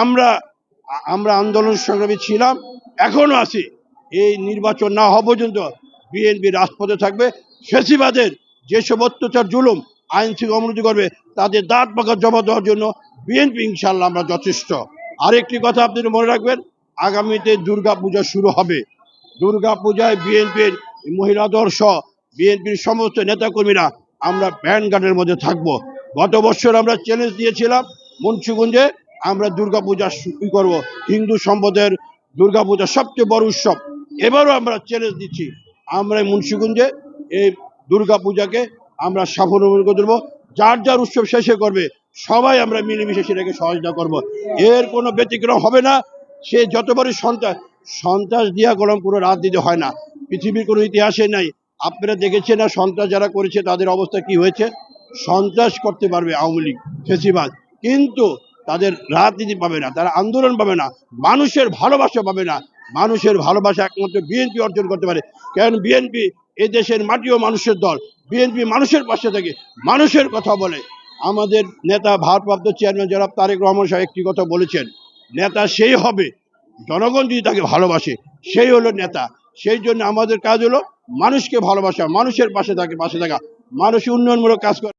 আমরা আমরা আন্দোলন সংগ্রামী ছিলাম, এখনও আছি। এই নির্বাচন না হওয়া পর্যন্ত বিএনপি রাজপথে থাকবে। ফেসিবাদের যেসব অত্যাচার, জুলুম, আইন থেকে অবনতি করবে তাদের দাঁত পাকা জমা দেওয়ার জন্য বিএনপি ইনশাল্লাহ আমরা যথেষ্ট। আরেকটি কথা আপনি মনে রাখবেন, আগামীতে দুর্গা পূজা শুরু হবে। দুর্গা পূজায় বিএনপির মহিলা দর্শ বিএনপির সমস্ত নেতাকর্মীরা আমরা ব্যান্ড গার্ডের মধ্যে থাকব। গত বছর আমরা চ্যালেঞ্জ দিয়েছিলাম মুন্সিগঞ্জে আমরা দুর্গা পূজা শুরু করব? হিন্দু সম্পদের দুর্গা পূজা সবচেয়ে বড় উৎসব। এবারও আমরা চ্যালেঞ্জ দিচ্ছি। আমরা মুন্সিগঞ্জে এই দুর্গা পূজাকে আমরা সাফল্য করে দেবো যার যার উৎসব শেষে করবে, সবাই আমরা মিলেমিশে সেটাকে সহযোগিতা করব। এর কোনো ব্যতিক্রম হবে না। সে যতবারই সন্ত্রাস সন্ত্রাস দিয়া কলম কোনো রাজনীতি হয় না। পৃথিবীর কোনো ইতিহাসে নাই। আপনারা দেখেছেন না সন্ত্রাস যারা করেছে, তাদের অবস্থা কি হয়েছে? সন্ত্রাস করতে পারবে আওয়ামী লীগ, ফেসিবাদ। কিন্তু তাদের রাজনীতি পাবে না, তারা আন্দোলন পাবে না, মানুষের ভালোবাসা পাবে না, মানুষের ভালোবাসা একমাত্র বিএনপি অর্জন করতে পারে। কারণ বিএনপি এই দেশের মাটি ও মানুষের দল, বিএনপি মানুষের পাশে থেকে মানুষের কথা বলে। আমাদের নেতা, ভারপ্রাপ্ত চেয়ারম্যান জনাব তারেক রহমান সাহেব একটি কথা বলেছেন, নেতা সেই হবে, জনগণ যদি তাকে ভালোবাসে, সেই হলো নেতা। সেই জন্য আমাদের কাজ হলো মানুষকে ভালোবাসা, মানুষের পাশে থাকে, পাশে থাকা। মানুষ উন্নয়নমূলক কাজ করে।